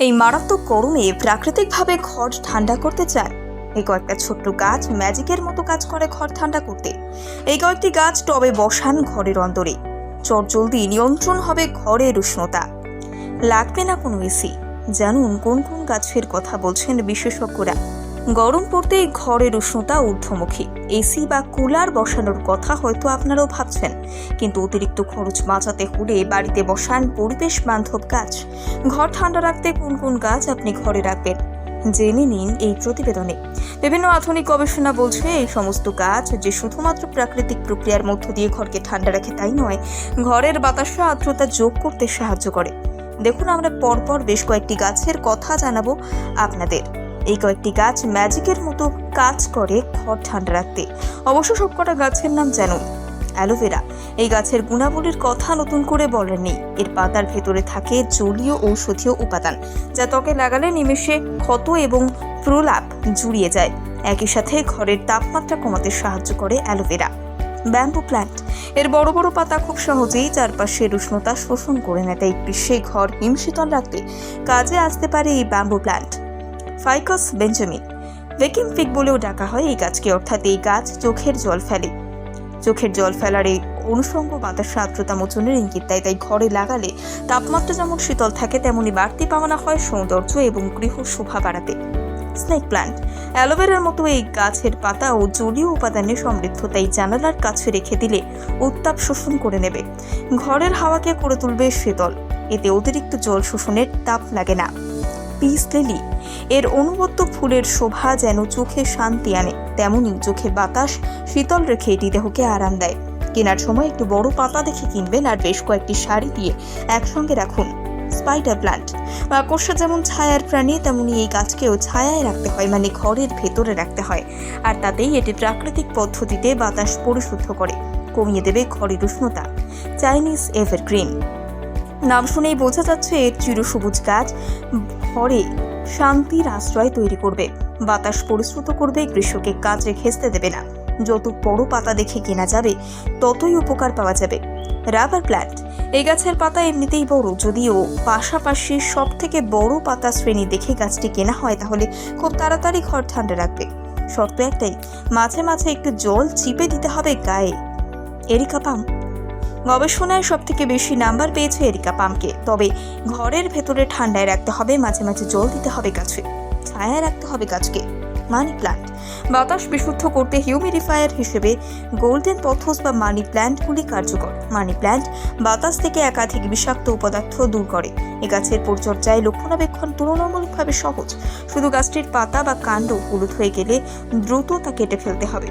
এই মারাত্মক গরমে প্রাকৃতিকভাবে ঘর ঠান্ডা করতে চায়। এই কয়েকটা ছোট্ট গাছ ম্যাজিকের মতো কাজ করে ঘর ঠান্ডা করতে। এই কয়েকটি গাছ টবে বসান ঘরের অন্দরে। চটজলদি নিয়ন্ত্রণ হবে ঘরের উষ্ণতা। লাগবে না কোনো এসি। জানুন কোন কোন গাছের কথা বলছেন বিশেষজ্ঞরা। গরম পড়তেই ঘরের উষ্ণতা ঊর্ধ্বমুখী। এসি বা কুলার বসানোর কথা হয়তো আপনারাও ভাবছেন, কিন্তু অতিরিক্ত খরচ বাঁচাতে হলে বাড়িতে বসান পরিবেশ বান্ধব গাছ। ঘর ঠান্ডা রাখতে কোন কোন গাছ আপনি ঘরে রাখবেন? জেনে নিন এই প্রতিবেদনে। বিভিন্ন আধুনিক গবেষণা বলছে, এই সমস্ত গাছ যে শুধুমাত্র প্রাকৃতিক প্রক্রিয়ার মধ্য দিয়ে ঘরকে ঠান্ডা রাখে তাই নয়, ঘরের বাতাসে আর্দ্রতা যোগ করতে সাহায্য করে। দেখুন আমরা পরপর বেশ কয়েকটি গাছের কথা জানাব আপনাদের। এই কয়েকটি গাছ ম্যাজিকের মতো কাজ করে ঘর ঠান্ডা রাখতে। অবশ্য সবকটা গাছের নাম জানুন অ্যালোভেরা। এই গাছের গুণাবলীর কথা নতুন করে বলার নেই। এর পাতার ভেতরে থাকে জলীয় ঔষধীয় উপাদান, যা ত্বকে লাগালে নিমেষে ক্ষত এবং প্রলাপ জুড়িয়ে যায়। একই সাথে ঘরের তাপমাত্রা কমাতে সাহায্য করে অ্যালোভেরা। Bamboo plant. এর বড় বড় পাতা খুব সহজেই চারপাশের উষ্ণতা শোষণ করে নেয়, তাই গ্রীষ্মে ঘর হিমশীতল রাখতে কাজে আসতে পারে এই bamboo plant. Ficus, Benjamin. ভেকিং fig বলেও ডাকা হয় এই গাছকে, অর্থাৎ এই গাছ চোখের জল ফেলে। চোখের জল ফেলার এই অনুষঙ্গ বাতাস আর্দ্রতা মোচনের ইঙ্গিত দেয়, তাই ঘরে লাগালে তাপমাত্রা যেমন শীতল থাকে, তেমনি বাড়তি পাওনা হয় সৌন্দর্য এবং গৃহ শোভা বাড়াতে। Snake plant. অ্যালোভেরার মতো এই গাছের পাতা ও জলীয় উপাদানে সমৃদ্ধ, তাই জানালার কাছে রেখে দিলে উত্তাপ শোষণ করে নেবে। ঘরের হাওয়াকে করে তুলবে শীতল। এতে অতিরিক্ত জল শোষণের তাপ লাগে না। Peace lily. এর অনুবদ্ধ ফুলের শোভা যেন চোখে শান্তি আনে তেমনই চোখে বাতাস শীতল রেখে এটি দেহকে আরাম দেয়। কেনার সময় একটু বড় পাতা দেখে কিনবেন আর বেশ কয়েকটি শাড়ি দিয়ে একসঙ্গে রাখুন। স্পাইডার প্ল্যান্ট মাকড়সা যেমন ছায়ার প্রাণী, তেমনি এই গাছকেও ছায়ায় রাখতে হয় মানে ঘরের ভেতরে রাখতে হয়। আর তাতেই এটি প্রাকৃতিক পদ্ধতিতে বাতাস পরিশুদ্ধ করে, কমিয়ে দেবে ঘরের উষ্ণতা। চাইনিজ এভারগ্রিন নাম শুনেই বোঝা যাচ্ছে এর চিরসবুজ গাছ ঘরে শান্তির আশ্রয় তৈরি করবে। বাতাস পরিশ্রুত করবে গ্রীষ্মকে কাজে ঘেঁচতে দেবে না। যত বড় পাতা দেখে কেনা যাবে, ততই উপকার পাওয়া যাবে। রাবার প্ল্যান্ট, এই গাছের পাতা এমনিতেই বড়। যদিও পাশাপাশি সব থেকে বড় পাতা শ্রেণি দেখে গাছটি কেনা হয়, তাহলে খুব তাড়াতাড়ি ঘর ঠান্ডা রাখবে। শর্ত একটাই, মাঝে মাঝে একটু জল চিপে দিতে হবে গায়ে। Areca palm. গবেষণায় সব থেকে বেশি নাম্বার পেয়েছে এরিকা পামকে। তবে ঘরের ভেতরে ঠান্ডায় রাখতে হবে, মাঝে মাঝে জল দিতে হবে গাছে। ছায়া রাখতে হবে গাছকে। Money plant. বাতাস বিশুদ্ধ করতে হিউমিডিফায়ার হিসেবে গোল্ডেন পথস বা মানি প্ল্যান্টগুলি কার্যকর। মানি প্ল্যান্ট বাতাস থেকে একাধিক বিষাক্ত পদার্থ দূর করে। এ গাছের পরিচর্যায় রক্ষণাবেক্ষণ তুলনামূলকভাবে সহজ। শুধু গাছটির পাতা বা কাণ্ড হলুদ হয়ে গেলে দ্রুত তা কেটে ফেলতে হবে।